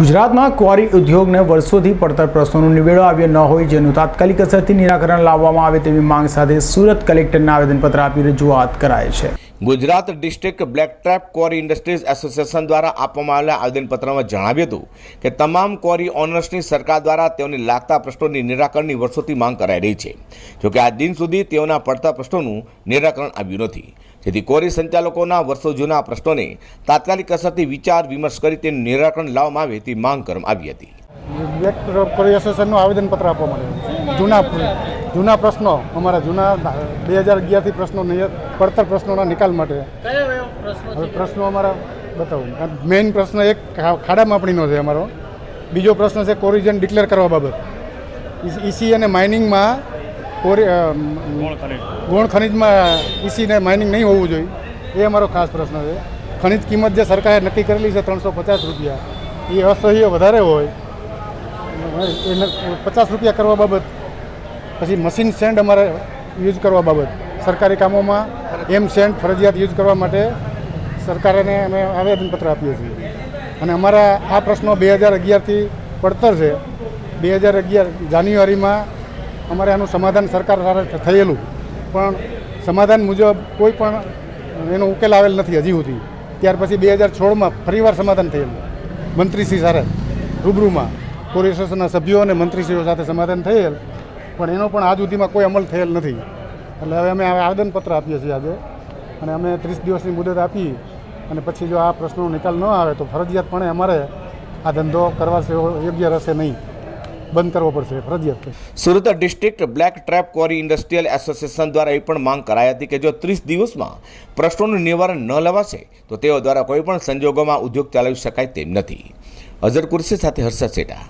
ગુજરાતમાં ક્વારી ઉદ્યોગને વર્ષોથી પડતર પ્રશ્નોનો નિવેડો આવ્યો ન હોય, જેનું તાત્કાલિક અસરથી નિરાકરણ લાવવામાં આવે તેવી માંગ સાથે સુરત કલેક્ટરને આવેદનપત્ર આપી રજૂઆત કરાય છે. Gujarat district black trap quarry industries association દ્વારા આપવામાં આવેલા આવેદનપત્રમાં જણાવ્યું હતું કે તમામ ક્વોરી ઓનર્સની સરકાર દ્વારા તેઓને લાગતા પ્રશ્નોની નિરાકરણની વર્ષોથી માંગ કરાઈ રહી છે. જોકે આ દિન સુધી તેઓના પડતા પ્રશ્નોનું નિરાકરણ આવ્યું નથી. જેથી ક્વોરી સંચાલકોના વર્ષો જૂના પ્રશ્નોને તાત્કાલિક અસરથી વિચાર વિમર્શ કરી તેનું નિરાકરણ લાવવામાં આવે તેવી માંગ કરવામાં આવી હતી. બ્લેક આવેદનપત્ર આપવા માટે જૂના જૂના પ્રશ્નો અમારા જૂના બે હજાર અગિયારથી પ્રશ્નો નિય- પડતર પ્રશ્નોના નિકાલ માટે. હવે પ્રશ્નો અમારા બતાવું. મેઇન પ્રશ્ન એક ખાડા માપણીનો છે અમારો. બીજો પ્રશ્ન છે કોરિજન ડિક્લેર કરવા બાબત. ઈસી અને માઇનિંગમાં કોરી ગોણ ગૌણ ખનિજમાં ઈસીને માઇનિંગ નહીં હોવું જોઈએ. એ અમારો ખાસ પ્રશ્ન છે. ખનિજ કિંમત જે સરકારે નક્કી કરેલી છે ત્રણસો પચાસ રૂપિયા. એ અસહ્ય વધારે હોય. એને પચાસ રૂપિયા કરવા બાબત પછી મશીન સેન્ડ અમારે યુઝ કરવા બાબત. સરકારી કામોમાં એમ સેન્ડ ફરજિયાત યુઝ કરવા માટે સરકારને અમે આવેદનપત્ર આપીએ છીએ. અને અમારા આ પ્રશ્નો બે હજાર અગિયારથી પડતર છે. બે હજાર અગિયાર જાન્યુઆરીમાં અમારે આનું સમાધાન સરકાર દ્વારા થયેલું. પણ સમાધાન મુજબ કોઈ પણ એનો ઉકેલ આવેલ નથી હજી સુધી. ત્યાર પછી બે હજાર સોળમાં ફરીવાર સમાધાન થયેલું. મંત્રીશ્રી સાથે રૂબરૂમાં. કોર્પોરેશનના સભ્યો અને મંત્રીશ્રીઓ સાથે સમાધાન થયેલ. પણ એનો પણ આજ સુધીમાં કોઈ અમલ થયેલ નથી. એટલે હવે અમે આવેદનપત્ર આપીએ છીએ આજે. અને અમે ત્રીસ દિવસની મુદત આપી અને પછી જો આ પ્રશ્નનો નિકાલ ન આવે તો ફરજિયાતપણે અમારે આ ધંધો કરવા યોગ્ય રહેશે નહીં. બંધ કરવો પડશે, ફરજિયાત Surat district black trap quarry industrial association દ્વારા એ પણ માંગ કરાઈ હતી કે જો ત્રીસ દિવસમાં પ્રશ્નોનું નિવારણ ન લવાશે, તો તેઓ દ્વારા કોઈપણ સંજોગોમાં ઉદ્યોગ ચલાવી શકાય તેમ નથી. અઝર કુર્સી સાથે હર્ષદ સેટા.